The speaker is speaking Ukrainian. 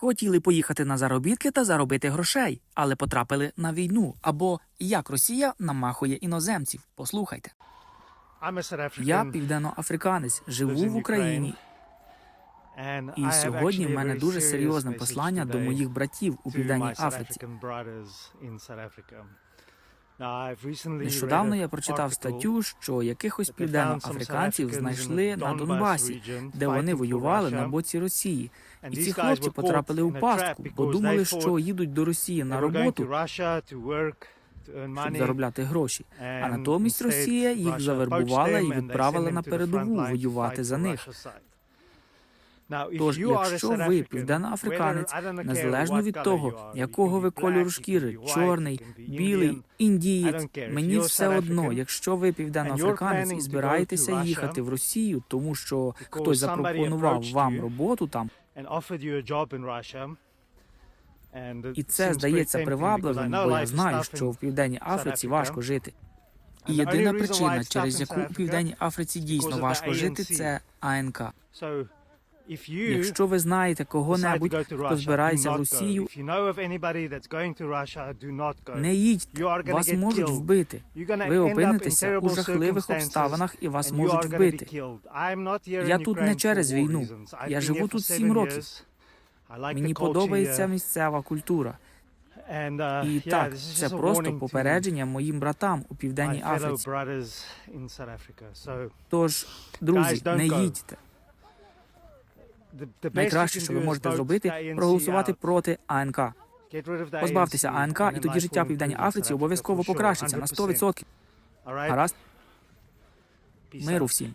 Хотіли поїхати на заробітки та заробити грошей, але потрапили на війну. Або як Росія намахує іноземців. Послухайте, я південноафриканець, живу в Україні, і сьогодні в мене дуже серйозне послання до моїх братів у південній Африці. Нещодавно я прочитав статтю, що якихось південноафриканців знайшли на Донбасі, де вони воювали на боці Росії. І ці хлопці потрапили у пастку, бо думали, що їдуть до Росії на роботу, щоб заробляти гроші. А натомість Росія їх завербувала і відправила на передову воювати за них. Тож, якщо ви південноафриканець, незалежно від того, якого ви кольору шкіри, чорний, білий, індієць, мені все одно, якщо ви південноафриканець і збираєтеся їхати в Росію, тому що хтось запропонував вам роботу там, і це здається привабливим, бо я знаю, що в південній Африці важко жити. І єдина причина, через яку у південній Африці дійсно важко жити, це АНК. Якщо ви знаєте кого-небудь, хто збирається в. Росію, не їдьте, вас можуть вбити. Ви опинитеся у жахливих обставинах і вас можуть вбити. Я тут не через війну. Я живу тут сім років. Мені подобається місцева культура. Uh, І так, це просто попередження моїм братам у південній Африці. Тож, друзі, не їдьте. Найкраще, що ви можете зробити, проголосувати проти АНК. Позбавтеся АНК, і тоді життя в Південній Африці обов'язково покращиться на 100%. 100%. Гаразд, миру всім.